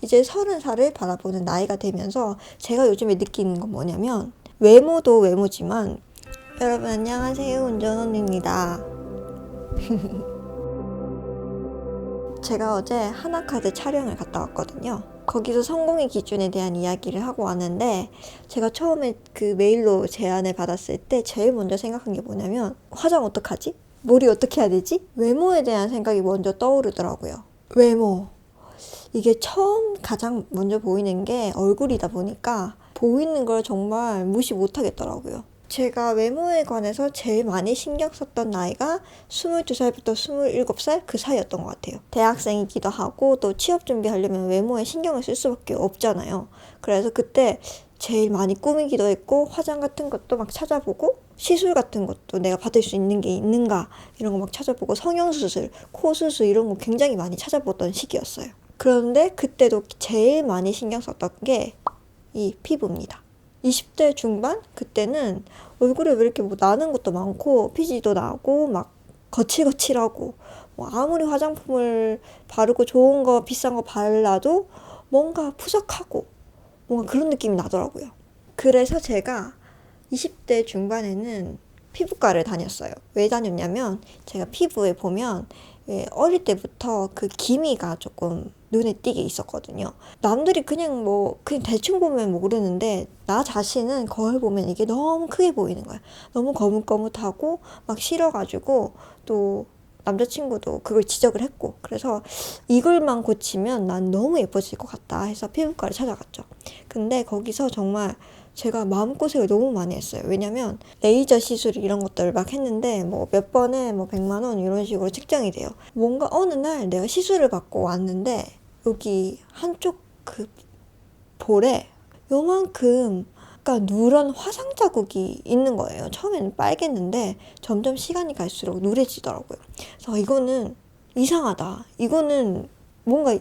이제 서른 살을 바라보는 나이가 되면서 제가 요즘에 느끼는 건 뭐냐면 외모도 외모지만 여러분 안녕하세요 운전 언니입니다. 제가 어제 하나카드 촬영을 갔다 왔거든요. 거기서 성공의 기준에 대한 이야기를 하고 왔는데 제가 처음에 그 메일로 제안을 받았을 때 제일 먼저 생각한 게 뭐냐면 화장 어떡하지? 머리 어떻게 해야 되지? 외모에 대한 생각이 먼저 떠오르더라고요. 외모. 이게 처음 가장 먼저 보이는 게 얼굴이다 보니까 보이는 걸 정말 무시 못 하겠더라고요. 제가 외모에 관해서 제일 많이 신경 썼던 나이가 22살부터 27살 그 사이였던 것 같아요. 대학생이기도 하고 또 취업 준비하려면 외모에 신경을 쓸 수밖에 없잖아요. 그래서 그때 제일 많이 꾸미기도 했고 화장 같은 것도 막 찾아보고 시술 같은 것도 내가 받을 수 있는 게 있는가 이런 거 막 찾아보고 성형수술, 코수술 이런 거 굉장히 많이 찾아보던 시기였어요. 그런데 그때도 제일 많이 신경 썼던 게 이 피부입니다. 20대 중반 그때는 얼굴에 왜 이렇게 뭐 나는 것도 많고 피지도 나고 막 거칠거칠하고 뭐 아무리 화장품을 바르고 좋은 거 비싼 거 발라도 뭔가 푸석하고 뭔가 그런 느낌이 나더라고요. 그래서 제가 20대 중반에는 피부과를 다녔어요. 왜 다녔냐면 제가 피부에 보면 예, 어릴 때부터 그 기미가 조금 눈에 띄게 있었거든요. 남들이 그냥 뭐 그냥 대충 보면 모르는데 나 자신은 거울 보면 이게 너무 크게 보이는 거야. 너무 거뭇거뭇하고 막 싫어가지고 또 남자친구도 그걸 지적을 했고 그래서 이걸만 고치면 난 너무 예뻐질 것 같다 해서 피부과를 찾아갔죠. 근데 거기서 정말 제가 마음고생을 너무 많이 했어요. 왜냐면 레이저 시술 이런 것들을 막 했는데 뭐 몇 번에 뭐 100만 원 이런 식으로 책정이 돼요. 뭔가 어느 날 내가 시술을 받고 왔는데 여기 한쪽 그 볼에 요만큼 약간 누런 화상 자국이 있는 거예요. 처음에는 빨갰는데 점점 시간이 갈수록 누래지더라고요. 그래서 이거는 이상하다. 이거는 뭔가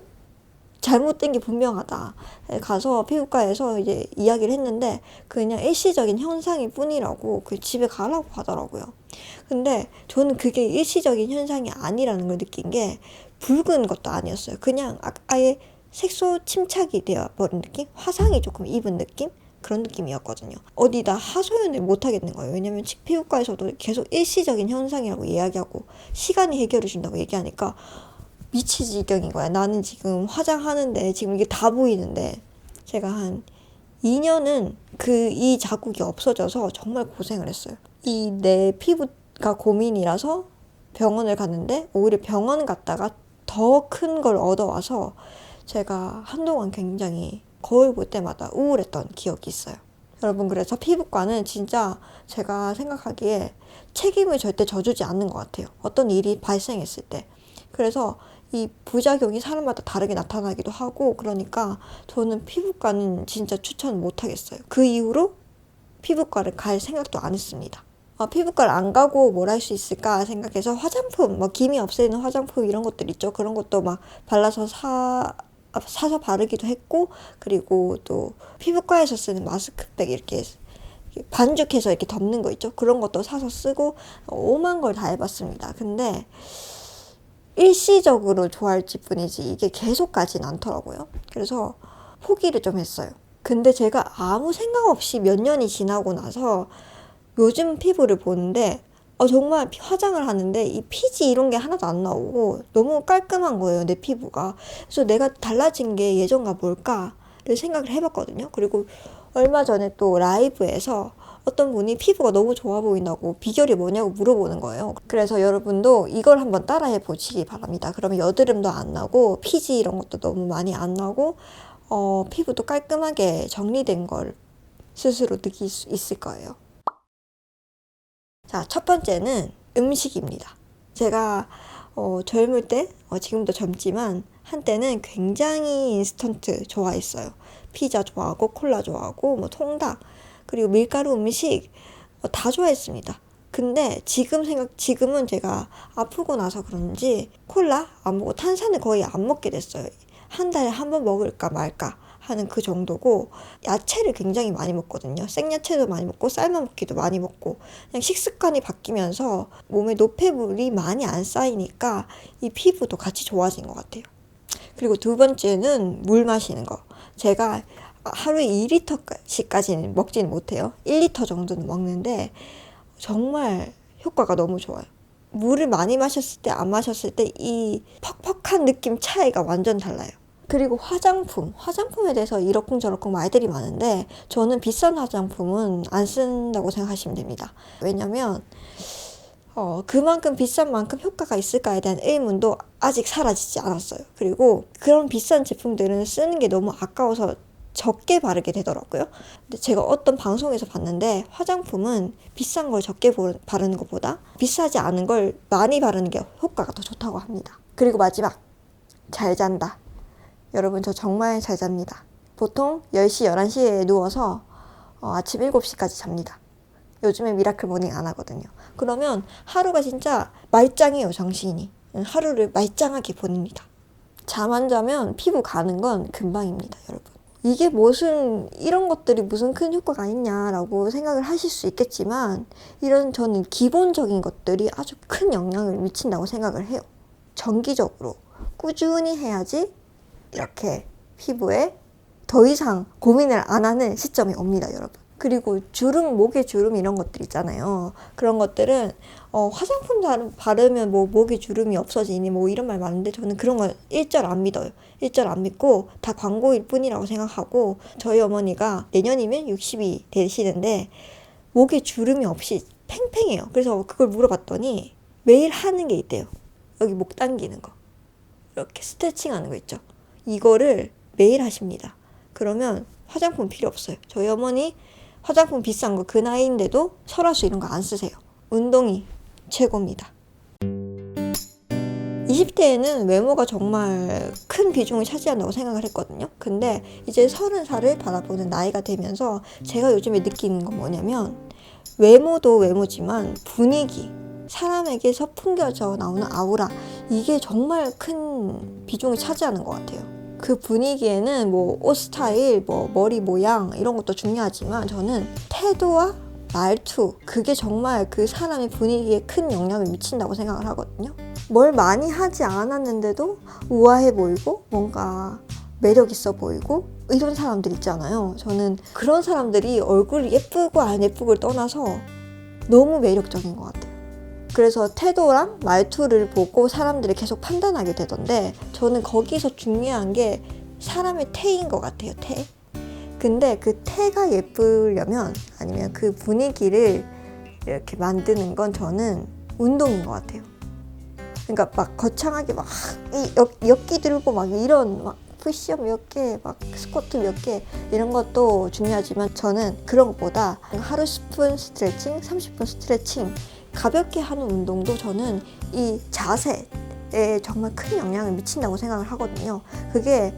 잘못된 게 분명하다. 가서 피부과에서 이제 이야기를 했는데 그냥 일시적인 현상일 뿐이라고 그 집에 가라고 하더라고요. 근데 저는 그게 일시적인 현상이 아니라는 걸 느낀 게 붉은 것도 아니었어요. 그냥 아- 아예 색소 침착이 되어 버린 느낌? 화상이 조금 입은 느낌? 그런 느낌이었거든요. 어디다 하소연을 못 하겠는 거예요. 왜냐면 피부과에서도 계속 일시적인 현상이라고 이야기하고 시간이 해결해 준다고 얘기하니까 미칠 지경인 거야. 나는 지금 화장하는데 지금 이게 다 보이는데 제가 한 2년은 그 이 자국이 없어져서 정말 고생을 했어요. 이 내 피부가 고민이라서 병원을 갔는데 오히려 병원 갔다가 더 큰 걸 얻어와서 제가 한동안 굉장히 거울 볼 때마다 우울했던 기억이 있어요. 여러분 그래서 피부과는 진짜 제가 생각하기에 책임을 절대 져주지 않는 것 같아요. 어떤 일이 발생했을 때. 그래서 이 부작용이 사람마다 다르게 나타나기도 하고 그러니까 저는 피부과는 진짜 추천 못 하겠어요. 그 이후로 피부과를 갈 생각도 안 했습니다. 아, 피부과를 안 가고 뭘 할 수 있을까 생각해서 화장품, 뭐 기미 없애는 화장품 이런 것들 있죠. 그런 것도 막 발라서 사 사서 바르기도 했고 그리고 또 피부과에서 쓰는 마스크팩 이렇게 반죽해서 이렇게 덮는 거 있죠. 그런 것도 사서 쓰고 오만 걸 다 해봤습니다. 근데 일시적으로 좋아할지 뿐이지 이게 계속 가진 않더라고요. 그래서 포기를 좀 했어요. 근데 제가 아무 생각 없이 몇 년이 지나고 나서 요즘 피부를 보는데 어, 정말 화장을 하는데 이 피지 이런 게 하나도 안 나오고 너무 깔끔한 거예요, 내 피부가. 그래서 내가 달라진 게 예전과 뭘까를 생각을 해봤거든요. 그리고 얼마 전에 또 라이브에서 어떤 분이 피부가 너무 좋아 보인다고 비결이 뭐냐고 물어보는 거예요. 그래서 여러분도 이걸 한번 따라해 보시기 바랍니다. 그러면 여드름도 안 나고 피지 이런 것도 너무 많이 안 나고 어, 피부도 깔끔하게 정리된 걸 스스로 느낄 수 있을 거예요. 자, 첫 번째는 음식입니다. 제가 어, 젊을 때, 어, 지금도 젊지만 한때는 굉장히 인스턴트 좋아했어요. 피자 좋아하고 콜라 좋아하고 뭐 통닭 그리고 밀가루 음식 어, 다 좋아했습니다. 근데 지금 생각 지금은 제가 아프고 나서 그런지 콜라 안 먹고 탄산을 거의 안 먹게 됐어요. 한 달에 한 번 먹을까 말까 하는 그 정도고 야채를 굉장히 많이 먹거든요. 생야채도 많이 먹고 삶아 먹기도 많이 먹고 그냥 식습관이 바뀌면서 몸에 노폐물이 많이 안 쌓이니까 이 피부도 같이 좋아진 것 같아요. 그리고 두 번째는 물 마시는 거. 제가 하루에 2리터씩까지는 먹지는 못해요. 1리터 정도는 먹는데 정말 효과가 너무 좋아요. 물을 많이 마셨을 때 안 마셨을 때 이 퍽퍽한 느낌 차이가 완전 달라요. 그리고 화장품, 화장품에 대해서 이러쿵저러쿵 말들이 많은데 저는 비싼 화장품은 안 쓴다고 생각하시면 됩니다. 왜냐면 어, 그만큼 비싼 만큼 효과가 있을까에 대한 의문도 아직 사라지지 않았어요. 그리고 그런 비싼 제품들은 쓰는 게 너무 아까워서 적게 바르게 되더라고요. 근데 제가 어떤 방송에서 봤는데 화장품은 비싼 걸 적게 보- 바르는 것보다 비싸지 않은 걸 많이 바르는 게 효과가 더 좋다고 합니다. 그리고 마지막, 잘 잔다. 여러분, 저 정말 잘 잡니다. 보통 10시, 11시에 누워서 어, 아침 7시까지 잡니다. 요즘에 미라클 모닝 안 하거든요. 그러면 하루가 진짜 말짱해요, 정신이. 하루를 말짱하게 보냅니다. 잠 안 자면 피부 가는 건 금방입니다, 여러분. 이게 무슨, 이런 것들이 무슨 큰 효과가 있냐라고 생각을 하실 수 있겠지만, 이런 저는 기본적인 것들이 아주 큰 영향을 미친다고 생각을 해요. 정기적으로 꾸준히 해야지 이렇게 피부에 더 이상 고민을 안 하는 시점이 옵니다, 여러분. 그리고 주름, 목에 주름 이런 것들 있잖아요. 그런 것들은 어, 화장품 바르- 바르면 뭐 목에 주름이 없어지니 뭐 이런 말 많은데 저는 그런 건 일절 안 믿어요. 일절 안 믿고 다 광고일 뿐이라고 생각하고 저희 어머니가 내년이면 60이 되시는데 목에 주름이 없이 팽팽해요. 그래서 그걸 물어봤더니 매일 하는 게 있대요. 여기 목 당기는 거. 이렇게 스트레칭 하는 거 있죠. 이거를 매일 하십니다. 그러면 화장품 필요 없어요. 저희 어머니 화장품 비싼 거 그 나이인데도 설화수 이런 거 안 쓰세요. 운동이 최고입니다. 20대에는 외모가 정말 큰 비중을 차지한다고 생각을 했거든요. 근데 이제 30살을 바라보는 나이가 되면서 제가 요즘에 느끼는 건 뭐냐면 외모도 외모지만 분위기, 사람에게서 풍겨져 나오는 아우라, 이게 정말 큰 비중을 차지하는 것 같아요. 그 분위기에는 뭐 옷 스타일, 뭐 머리 모양 이런 것도 중요하지만 저는 태도와 말투 그게 정말 그 사람의 분위기에 큰 영향을 미친다고 생각을 하거든요. 뭘 많이 하지 않았는데도 우아해 보이고 뭔가 매력 있어 보이고 이런 사람들 있잖아요. 저는 그런 사람들이 얼굴이 예쁘고 안 예쁘고를 떠나서 너무 매력적인 것 같아요. 그래서 태도랑 말투를 보고 사람들이 계속 판단하게 되던데 저는 거기서 중요한 게 사람의 태인 것 같아요. 태. 근데 그 태가 예쁘려면 아니면 그 분위기를 이렇게 만드는 건 저는 운동인 것 같아요. 그러니까 막 거창하게 막이 엮기 들고 막 이런 막 푸시업 몇 개, 막 스쿼트 몇 개 이런 것도 중요하지만 저는 그런 것보다 하루 10분 스트레칭, 30분 스트레칭 가볍게 하는 운동도 저는 이 자세에 정말 큰 영향을 미친다고 생각을 하거든요. 그게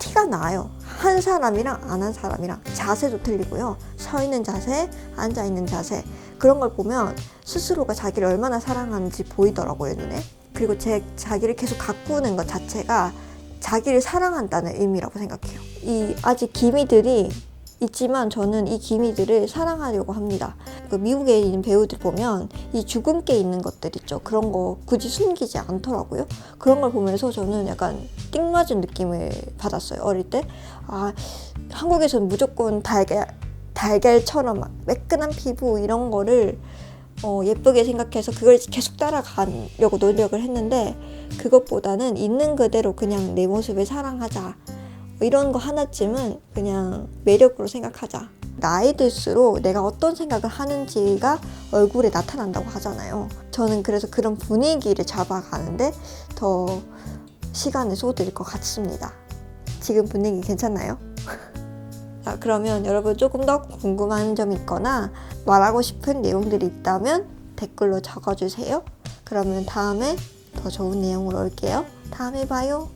티가 나요. 한 사람이랑 안 한 사람이랑 자세도 틀리고요. 서 있는 자세, 앉아 있는 자세 그런 걸 보면 스스로가 자기를 얼마나 사랑하는지 보이더라고요 눈에. 그리고 제 자기를 계속 가꾸는 것 자체가 자기를 사랑한다는 의미라고 생각해요. 이 아직 기미들이 있지만 저는 이 기미들을 사랑하려고 합니다. 그 미국에 있는 배우들 보면 이 주근깨 있는 것들 있죠. 그런 거 굳이 숨기지 않더라고요. 그런 걸 보면서 저는 약간 띵 맞은 느낌을 받았어요. 어릴 때. 아, 한국에서는 무조건 달걀, 달걀처럼 막 매끈한 피부 이런 거를 어, 예쁘게 생각해서 그걸 계속 따라가려고 노력을 했는데 그것보다는 있는 그대로 그냥 내 모습을 사랑하자. 뭐 이런 거 하나쯤은 그냥 매력으로 생각하자. 나이 들수록 내가 어떤 생각을 하는지가 얼굴에 나타난다고 하잖아요. 저는 그래서 그런 분위기를 잡아가는데 더 시간을 쏟을 것 같습니다. 지금 분위기 괜찮나요? 자, 그러면 여러분 조금 더 궁금한 점이 있거나 말하고 싶은 내용들이 있다면 댓글로 적어주세요. 그러면 다음에 더 좋은 내용으로 올게요. 다음에 봐요.